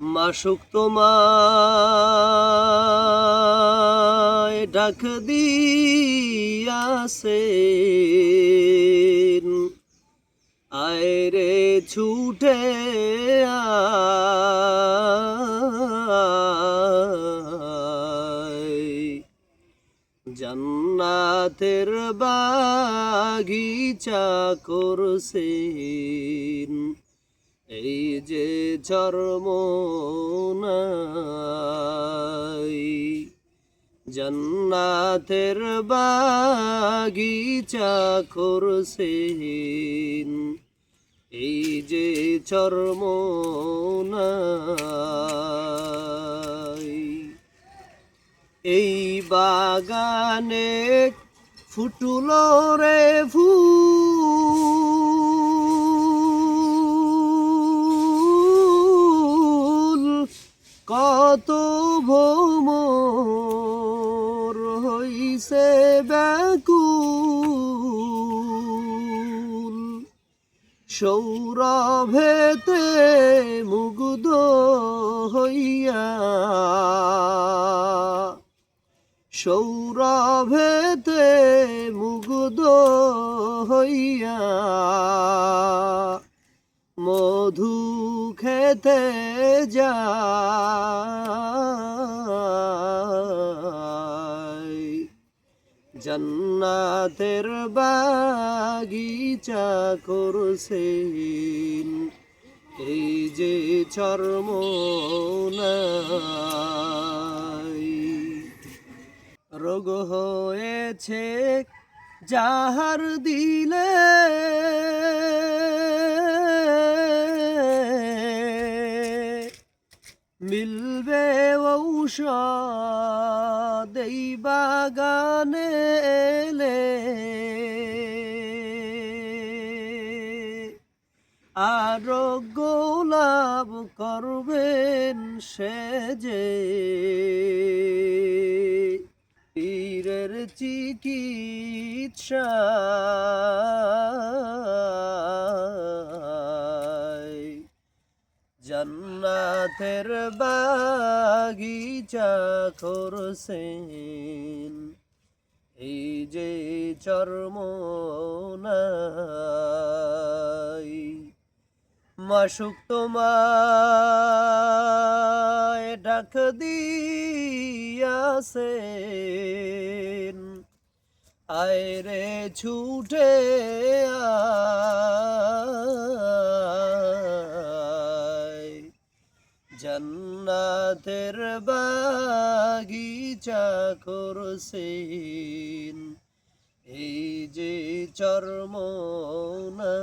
মাসুক তোমায় ডাক দিয়াছে আয় রে ছুটে জান্নাতের বাগিচা করছেন। এই যে চরম জান্নাতের বাগিচা করছেন। এই যে চরম এই বাগানে ফুটুল রে ফুল। কত ভোমর হইছে ব্যাকুল। সৌরভেতে মুগ্ধ হইয়া সৌরভেতে মুগ্ধ হইয়া মধু খেতে যায় জান্নাতের বাগিচা করছেন। এই যে চর্ম রোগ হয়েছে যাহার দিলে মিলবে ঔষধ বাগানে এলে। আরোগ্য লাভ করবেন সে যে। পীরের চিকিৎসা জান্নাতের বাগিচা করছেন। এই যে চর্ম মাসুক তোমায় ডাক দিয়াছেন। আয় রে ছুটে আয় জান্নাতের বাগিচা করছেন। এই যে চর্মনা